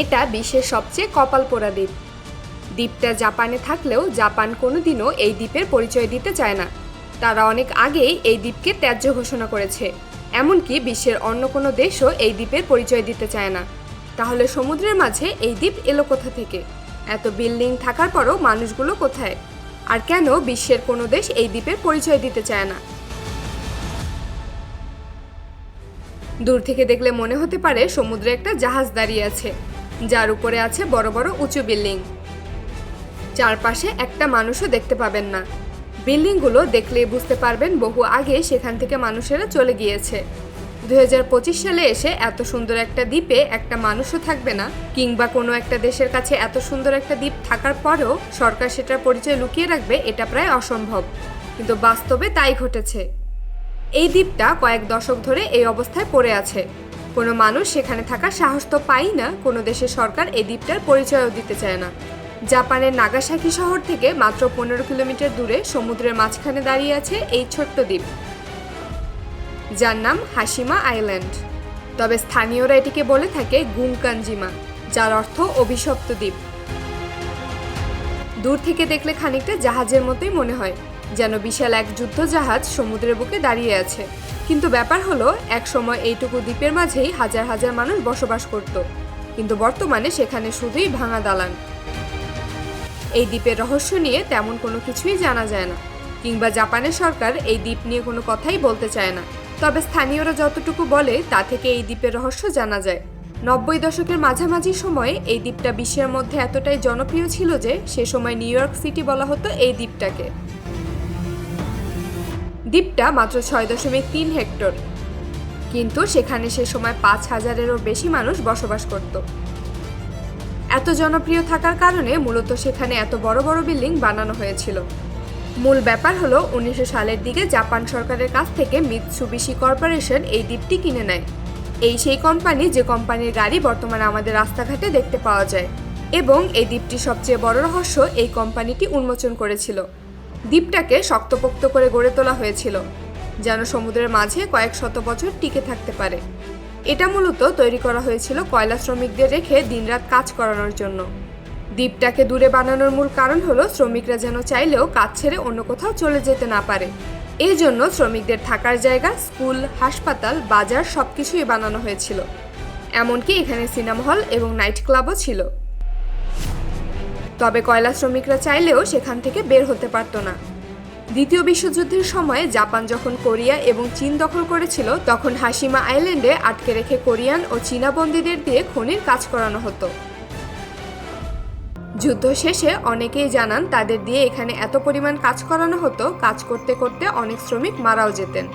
এটা বিশ্বের সবচেয়ে কপাল পোড়া দ্বীপ। দ্বীপটা জাপানে থাকলেও জাপান কোনোদিনও এই দ্বীপের পরিচয় দিতে চায় না। তারা অনেক আগেই এই দ্বীপকে ত্যায্য ঘোষণা করেছে। এমনকি বিশ্বের অন্য কোনো দেশও এই দ্বীপের পরিচয় দিতে চায় না। তাহলে সমুদ্রের মাঝে এই দ্বীপ এলো কোথা থেকে? এত বিল্ডিং থাকার পরও মানুষগুলো কোথায়? আর কেন বিশ্বের কোনো দেশ এই দ্বীপের পরিচয় দিতে চায় না? দূর থেকে দেখলে মনে হতে পারে সমুদ্রে একটা জাহাজ দাঁড়িয়ে আছে। যার উপরে আছে বড় বড় উঁচু বিল্ডিং। চারপাশে একটা মানুষও দেখতে পাবেন না। বিল্ডিংগুলো দেখলেই বুঝতে পারবেন বহু আগে সেখান থেকে মানুষেরা চলে গিয়েছে। দু হাজার পঁচিশ সালে এসে এত সুন্দর একটা দ্বীপে একটা মানুষও থাকবে না, কিংবা কোনো একটা দেশের কাছে এত সুন্দর একটা দ্বীপ থাকার পরেও সরকার সেটার পরিচয় লুকিয়ে রাখবে এটা প্রায় অসম্ভব। কিন্তু বাস্তবে তাই ঘটেছে। এই দ্বীপটা কয়েক দশক ধরে এই অবস্থায় পড়ে আছে। কোনো মানুষ সেখানে থাকার সাহস তো পাই না। কোনো দেশের সরকার এই দ্বীপটার পরিচয়ও দিতে চায় না। জাপানের নাগাসাকি শহর থেকে মাত্র পনেরো কিলোমিটার দূরে সমুদ্রের মাঝখানে দাঁড়িয়ে আছে এই ছোট্ট দ্বীপ। যার নাম হাসিমা আইল্যান্ড। তবে স্থানীয়রা এটিকে বলে থাকে গুমকানজিমা, যার অর্থ অভিশপ্ত দ্বীপ। দূর থেকে দেখলে খানিকটা জাহাজের মতোই মনে হয়। যেন বিশাল এক যুদ্ধ জাহাজ সমুদ্রের বুকে দাঁড়িয়ে আছে। কিন্তু ব্যাপার হলো, এক সময় এইটুকু দ্বীপের মাঝেই হাজার হাজার মানুষ বসবাস করত। কিন্তু বর্তমানে সেখানে শুধুই ভাঙা দালান। এই দ্বীপের রহস্য নিয়ে তেমন কোনো কিছুই জানা যায় না। কিংবা জাপানের সরকার এই দ্বীপ নিয়ে কোনো কথাই বলতে চায় না। তবে স্থানীয়রা যতটুকু বলে, তা থেকে এই দ্বীপের রহস্য জানা যায়। নব্বই দশকের মাঝামাঝি সময়ে এই দ্বীপটা বিশ্বের মধ্যে এতটাই জনপ্রিয় ছিল যে, সে সময় নিউ ইয়র্ক সিটি বলা হতো এই দ্বীপটাকে। দ্বীপটা মাত্র ছয় দশমিক তিন হেক্টর। কিন্তু সেখানে সে সময় পাঁচ হাজারেরও বেশি মানুষ বসবাস করত। এত জনপ্রিয় থাকার কারণে মূলত সেখানে এত বড় বড় বিল্ডিং বানানো হয়েছিল। মূল ব্যাপার হলো উনিশশো সালের দিকে জাপান সরকারের কাছ থেকে মিৎসুবিশি কর্পোরেশন এই দ্বীপটি কিনে নেয়। এই সেই কোম্পানি যে কোম্পানির গাড়ি বর্তমানে আমাদের রাস্তাঘাটে দেখতে পাওয়া যায়। এবং এই দ্বীপটির সবচেয়ে বড় রহস্য এই কোম্পানিটি উন্মোচন করেছিল। দ্বীপটাকে শক্তপোক্ত করে গড়ে তোলা হয়েছিল, যেন সমুদ্রের মাঝে কয়েক শত বছর টিকে থাকতে পারে। এটা মূলত তৈরি করা হয়েছিল কয়লা শ্রমিকদের রেখে দিনরাত কাজ করানোর জন্য। দ্বীপটাকে দূরে বানানোর মূল কারণ হলো, শ্রমিকরা যেন চাইলেও কাজ ছেড়ে অন্য কোথাও চলে যেতে না পারে। এই জন্য শ্রমিকদের থাকার জায়গা, স্কুল, হাসপাতাল, বাজার সবকিছুই বানানো হয়েছিল। এমনকি এখানে সিনেমা হল এবং নাইট ক্লাবও ছিল। তবে কয়লা শ্রমিকরা চাইলেও সেখান থেকে বের হতে পারতো না। দ্বিতীয় বিশ্বযুদ্ধের সময় জাপান যখন কোরিয়া এবং চীন দখল করেছিল, তখন হাসিমা আইল্যান্ডে আটকে রেখে কোরিয়ান ও চীনা বন্দীদের দিয়ে খনির কাজ করানো হতো। যুদ্ধ শেষে অনেকেই জানান, তাদের দিয়ে এখানে এত পরিমাণ কাজ করানো হতো, কাজ করতে করতে অনেক শ্রমিক মারাও যেতেন।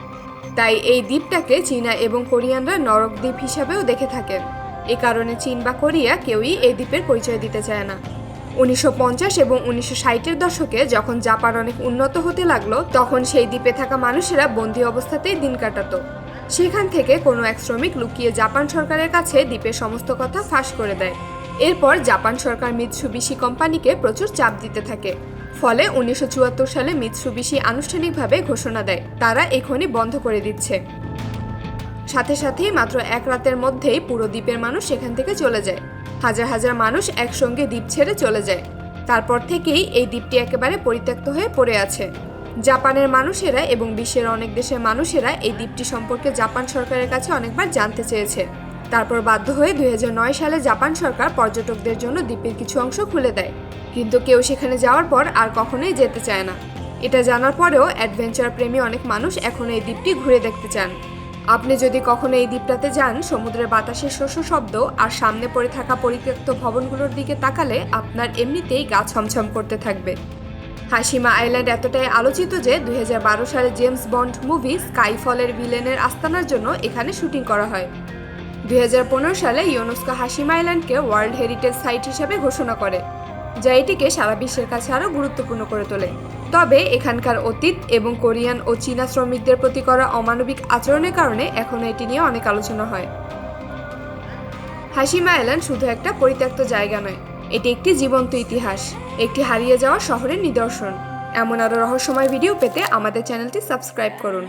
তাই এই দ্বীপটাকে চীনা এবং কোরিয়ানরা নরক দ্বীপ হিসাবেও দেখে থাকেন। এ কারণে চীন বা কোরিয়া কেউই এই দ্বীপের পরিচয় দিতে চায় না। উনিশশো পঞ্চাশ এবং উনিশশো ষাটের দশকে যখন জাপান অনেক উন্নত হতে লাগল, তখন সেই দ্বীপে থাকা মানুষেরা বন্দি অবস্থাতেই দিন কাটাত। সেখান থেকে কোনো এক শ্রমিক লুকিয়ে জাপান সরকারের কাছে দ্বীপের সমস্ত কথা ফাঁস করে দেয়। এরপর জাপান সরকার মিৎসুবিশি কোম্পানিকে প্রচুর চাপ দিতে থাকে। ফলে উনিশশো চুয়াত্তর সালে মিৎসুবিশি আনুষ্ঠানিকভাবে ঘোষণা দেয়, তারা এই খনি বন্ধ করে দিচ্ছে। সাথে সাথেই মাত্র এক রাতের মধ্যেই পুরো দ্বীপের মানুষ সেখান থেকে চলে যায়। হাজার হাজার মানুষ একসঙ্গে দ্বীপ ছেড়ে চলে যায়। তারপর থেকেই এই দ্বীপটি একেবারে পরিত্যক্ত হয়ে পড়ে আছে। জাপানের মানুষেরা এবং বিশ্বের অনেক দেশের মানুষেরা এই দ্বীপটি সম্পর্কে জাপান সরকারের কাছে অনেকবার জানতে চেয়েছে। তারপর বাধ্য হয়ে দুই হাজার নয় সালে জাপান সরকার পর্যটকদের জন্য দ্বীপের কিছু অংশ খুলে দেয়। কিন্তু কেউ সেখানে যাওয়ার পর আর কখনোই যেতে চায় না। এটা জানার পরেও অ্যাডভেঞ্চার প্রেমী অনেক মানুষ এখন এই দ্বীপটি ঘুরে দেখতে চান। আপনি যদি কখনো এই দ্বীপটাতে যান, সমুদ্রের বাতাসের শস্য শব্দ আর সামনে পড়ে থাকা পরিত্যক্ত ভবনগুলোর দিকে তাকালে আপনার এমনিতেই গা ছমছম করতে থাকবে। হাসিমা আইল্যান্ড এতটাই আলোচিত যে দুই হাজার বারো সালে জেমস বন্ড মুভি স্কাইফলের ভিলেনের আস্তানার জন্য এখানে শুটিং করা হয়। দুই হাজার পনেরো সালে ইউনেস্কো হাসিমা আইল্যান্ডকে ওয়ার্ল্ড হেরিটেজ সাইট হিসেবে ঘোষণা করে। যা এটিকে সারা বিশ্বের কাছে আরও গুরুত্বপূর্ণ করে তোলে। তবে এখানকার অতীত এবং কোরিয়ান ও চীনা শ্রমিকদের প্রতি করা অমানবিক আচরণের কারণে এখনও এটি নিয়ে অনেক আলোচনা হয়। হাসিমা আইল্যান্ড শুধু একটা পরিত্যক্ত জায়গা নয়, এটি একটি জীবন্ত ইতিহাস, একটি হারিয়ে যাওয়া শহরের নিদর্শন। এমন আরও রহস্যময় ভিডিও পেতে আমাদের চ্যানেলটি সাবস্ক্রাইব করুন।